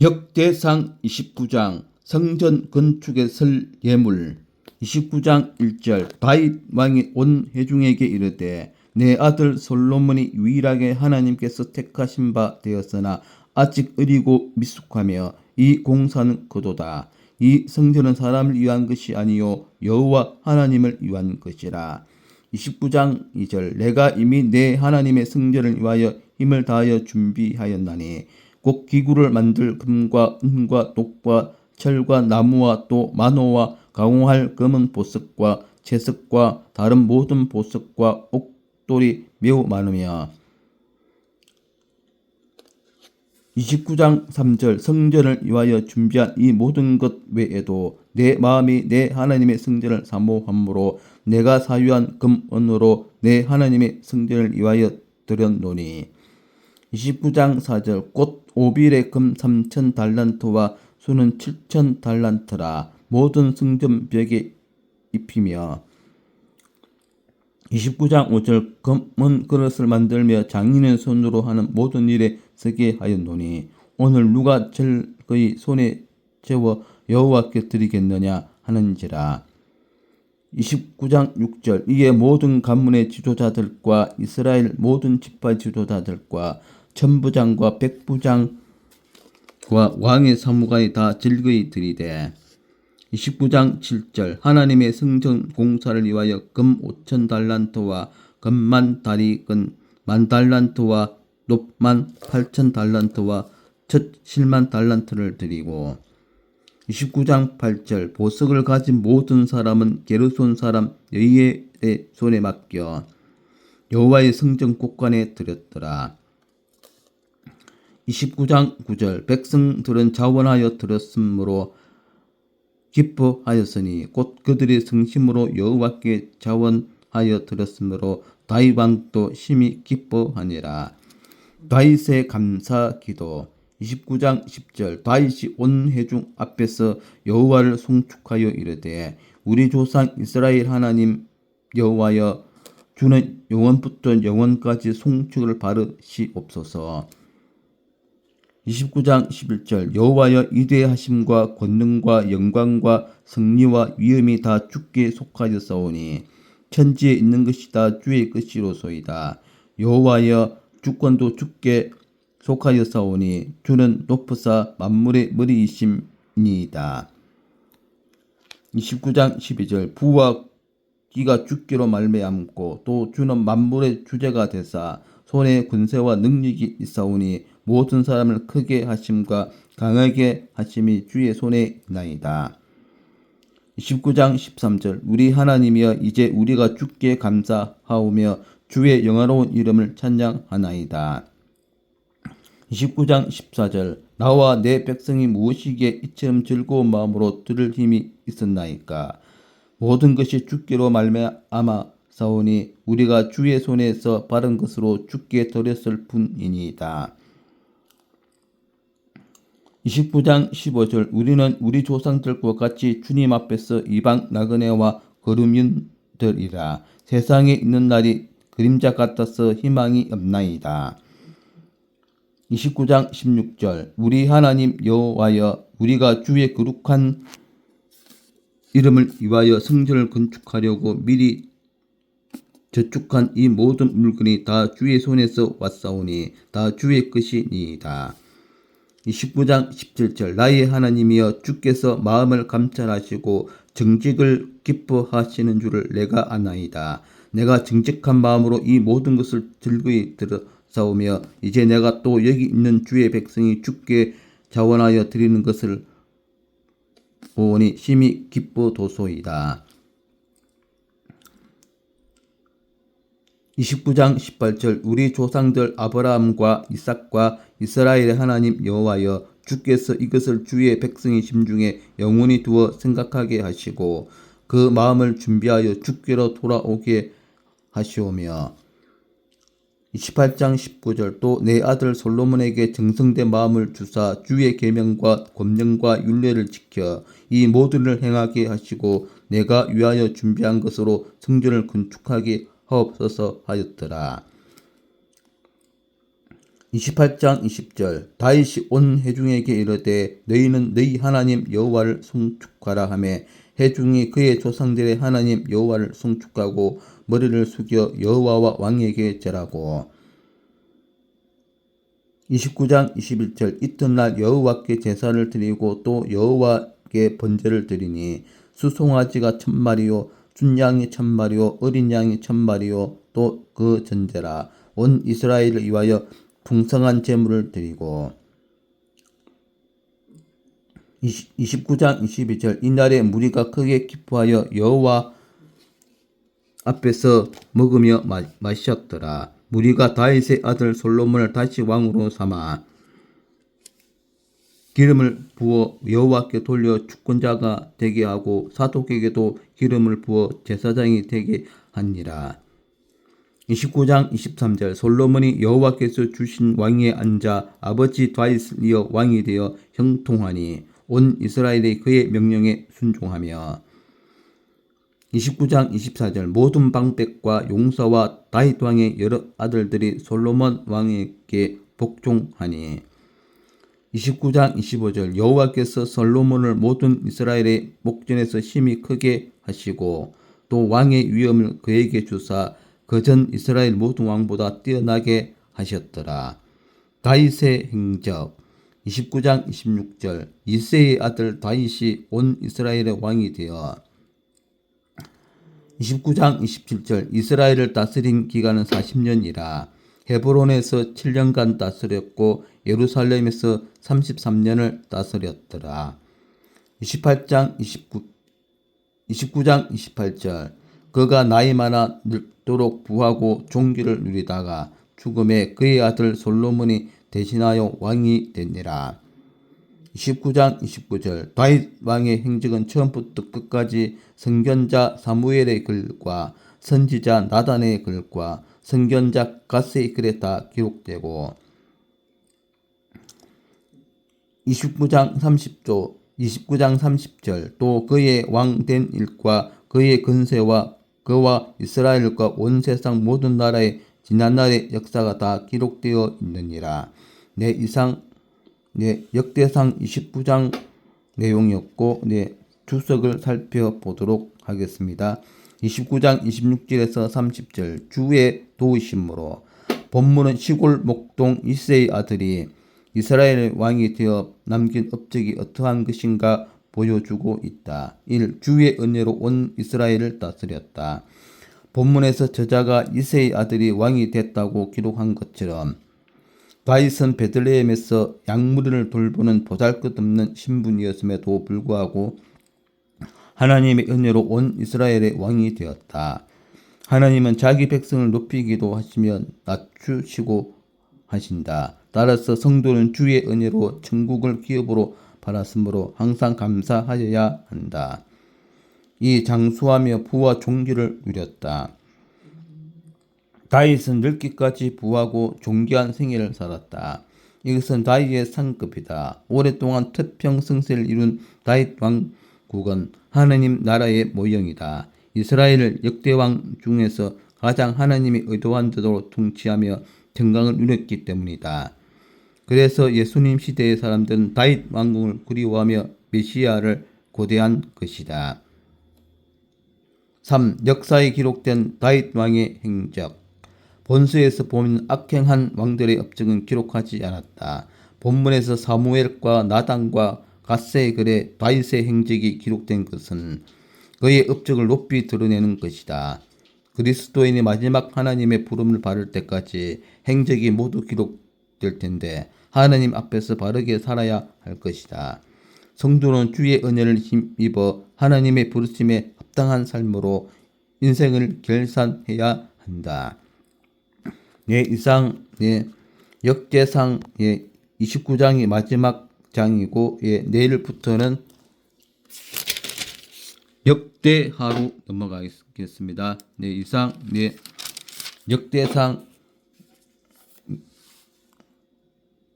역대상 29장 성전 건축에 설 예물 29장 1절 다윗 왕이 온 회중에게 이르되 내 아들 솔로몬이 유일하게 하나님께서 택하신 바 되었으나 아직 어리고 미숙하며 이 공사는 그도다. 이 성전은 사람을 위한 것이 아니요 여호와 하나님을 위한 것이라. 29장 2절 내가 이미 내 하나님의 성전을 위하여 힘을 다하여 준비하였나니 곧 기구를 만들 금과 은과 녹과 철과 나무와 또 만호와 가공할 검은 보석과 채석과 다른 모든 보석과 옥돌이 매우 많으며 29장 3절 성전을 위하여 준비한 이 모든 것 외에도 내 마음이 내 하나님의 성전을 사모함으로 내가 사유한 금은으로 내 하나님의 성전을 위하여 드렸노니 29장 4절 곧 오빌의 금 3천 달란트와 수는 7천 달란트라. 모든 성전 벽에 입히며. 29장 5절 검은 그릇을 만들며 장인의 손으로 하는 모든 일에 쓰게 하였노니 오늘 누가 절거이 손에 채워 여호와께 드리겠느냐 하는지라. 29장 6절 이에 모든 가문의 지도자들과 이스라엘 모든 지파 지도자들과 천부장과 백부장과 왕의 사무관이 다 즐거이 드리되 29장 7절 하나님의 성전 공사를 위하여 금 5천 달란트와 금만 다리근 만 달란트와 높만 8천 달란트와 첫 7만 달란트를 드리고 29장 8절 보석을 가진 모든 사람은 게르손 사람 여이의 손에 맡겨 여호와의 성전 곳간에 드렸더라. 29장 9절 백성들은 자원하여 들었으므로 기뻐하였으니 곧 그들의 성심으로 여호와께 자원하여 들었으므로 다윗 왕도 심히 기뻐하니라. 다윗의 감사 기도 29장 10절 다윗이 온 회중 앞에서 여호와를 송축하여 이르되 우리 조상 이스라엘 하나님 여호와여 주는 영원부터 영원까지 송축을 바르시옵소서. 29장 11절 여호와여 이대하심과 권능과 영광과 승리와 위엄이 다 주께 속하였사오니 천지에 있는 것이 다 주의 것이로소이다. 여호와여 주권도 주께 속하였사오니 주는 높으사 만물의 머리이심니이다. 29장 12절 부와 기가 주께로 말미암고 또 주는 만물의 주제가 되사 손에 군세와 능력이 있사오니 모든 사람을 크게 하심과 강하게 하심이 주의 손에 있나이다. 29장 13절 우리 하나님이여 이제 우리가 주께 감사하오며 주의 영화로운 이름을 찬양하나이다. 29장 14절 나와 내 백성이 무엇이기에 이처럼 즐거운 마음으로 들을 힘이 있었나이까 모든 것이 주께로 말미암아 사오니 우리가 주의 손에서 바른 것으로 주께 드렸을 뿐이니이다. 29장 15절 우리는 우리 조상들과 같이 주님 앞에서 이방 나그네와 거름인들이라 세상에 있는 날이 그림자 같아서 희망이 없나이다. 29장 16절 우리 하나님 여호와여 우리가 주의 거룩한 이름을 위하여 성전을 건축하려고 미리 저축한 이 모든 물건이 다 주의 손에서 왔사오니 다 주의 것이니이다. 29장 17절 나의 하나님이여 주께서 마음을 감찰하시고 정직을 기뻐하시는 줄을 내가 아나이다. 내가 정직한 마음으로 이 모든 것을 즐거이 들어사오며 이제 내가 또 여기 있는 주의 백성이 주께 자원하여 드리는 것을 보니 심히 기뻐 도소이다. 29장 18절 우리 조상들 아브라함과 이삭과 이스라엘의 하나님 여호와여 주께서 이것을 주의 백성의 심중에 영원히 두어 생각하게 하시고 그 마음을 준비하여 주께로 돌아오게 하시오며 28장 19절 또내 아들 솔로몬에게 정성된 마음을 주사 주의 계명과 권능과 윤례를 지켜 이 모든을 행하게 하시고 내가 위하여 준비한 것으로 성전을 건축하게 하옵소서 하였더라. 28장 20절 다윗이 온 회중에게 이르되 너희는 너희 하나님 여호와를 송축하라 하매 회중이 그의 조상들의 하나님 여호와를 송축하고 머리를 숙여 여호와와 왕에게 절하고. 29장 21절 이튿날 여호와께 제사를 드리고 또 여호와께 번제를 드리니 수송아지가 천마리요 준양이 천마리요 어린 양이 천마리요 또 그 전제라. 온 이스라엘을 위하여 풍성한 제물을 드리고 20, 29장 22절 이날에 무리가 크게 기뻐하여 여호와 앞에서 먹으며 마, 마셨더라. 무리가 다윗의 아들 솔로몬을 다시 왕으로 삼아 기름을 부어 여호와께 돌려 주권자가 되게 하고 사독에게도 기름을 부어 제사장이 되게 하니라. 29장 23절 솔로몬이 여호와께서 주신 왕위에 앉아 아버지 다윗을 이어 왕이 되어 형통하니 온 이스라엘이 그의 명령에 순종하며. 29장 24절 모든 방백과 용사와 다윗 왕의 여러 아들들이 솔로몬 왕에게 복종하니. 29장 25절 여호와께서 솔로몬을 모든 이스라엘의 목전에서 심히 크게 하시고 또 왕의 위엄을 그에게 주사 그 전 이스라엘 모든 왕보다 뛰어나게 하셨더라. 다윗의 행적. 29장 26절. 이세의 아들 다윗이 온 이스라엘의 왕이 되어. 29장 27절. 이스라엘을 다스린 기간은 40년이라. 헤브론에서 7년간 다스렸고 예루살렘에서 33년을 다스렸더라. 28장 29 29장 28절 그가 나이 많아 늙도록 부하고 종기를 누리다가 죽음에 그의 아들 솔로몬이 대신하여 왕이 되니라. 29장 29절 다윗 왕의 행적은 처음부터 끝까지 선견자 사무엘의 글과 선지자 나단의 글과 선견자 가스의 글에 다 기록되고 29장 30조 29장 30절 또 그의 왕 된 일과 그의 근세와 그와 이스라엘과 온 세상 모든 나라의 지난날의 역사가 다 기록되어 있느니라. 내 이상 네, 역대상 29장 내용이었고 네, 주석을 살펴보도록 하겠습니다. 29장 26절에서 30절 주의 도우심으로 본문은 시골 목동 이세의 아들이 이스라엘 왕이 되어 남긴 업적이 어떠한 것인가 보여주고 있다. 1. 주의 은혜로 온 이스라엘을 다스렸다. 본문에서 저자가 이세의 아들이 왕이 됐다고 기록한 것처럼 다윗은 베들레헴에서 양무리를 돌보는 보잘것없는 신분이었음에도 불구하고 하나님의 은혜로 온 이스라엘의 왕이 되었다. 하나님은 자기 백성을 높이기도 하시며 낮추시고 하신다. 따라서 성도는 주의 은혜로 천국을 기업으로 받았으므로 항상 감사하여야 한다. 이 장수하며 부와 종기를 누렸다. 다윗은 늙기까지 부하고 존귀한 생애를 살았다. 이것은 다윗의 상급이다. 오랫동안 태평성세를 이룬 다윗 왕국은 하나님 나라의 모형이다. 이스라엘 역대왕 중에서 가장 하나님이 의도한 대로 통치하며 정강을 누렸기 때문이다. 그래서 예수님 시대의 사람들은 다윗 왕궁을 그리워하며 메시아를 고대한 것이다. 3. 역사에 기록된 다윗 왕의 행적 본서에서 보면 악행한 왕들의 업적은 기록하지 않았다. 본문에서 사무엘과 나단과 갓세의 글에 다윗의 행적이 기록된 것은 그의 업적을 높이 드러내는 것이다. 그리스도인이 마지막 하나님의 부름을 받을 때까지 행적이 모두 기록 될 텐데 하나님 앞에서 바르게 살아야 할 것이다. 성도는 주의 은혜를 힘입어 하나님의 부르심에 합당한 삶으로 인생을 결산해야 한다. 예, 이상 예, 역대상 예, 29장이 마지막 장이고 예, 내일부터는 역대하로 넘어가겠습니다. 네, 이상 네, 역대상 예,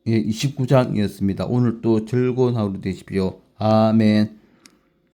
29장이었습니다. 오늘 또 즐거운 하루 되십시오. 아멘.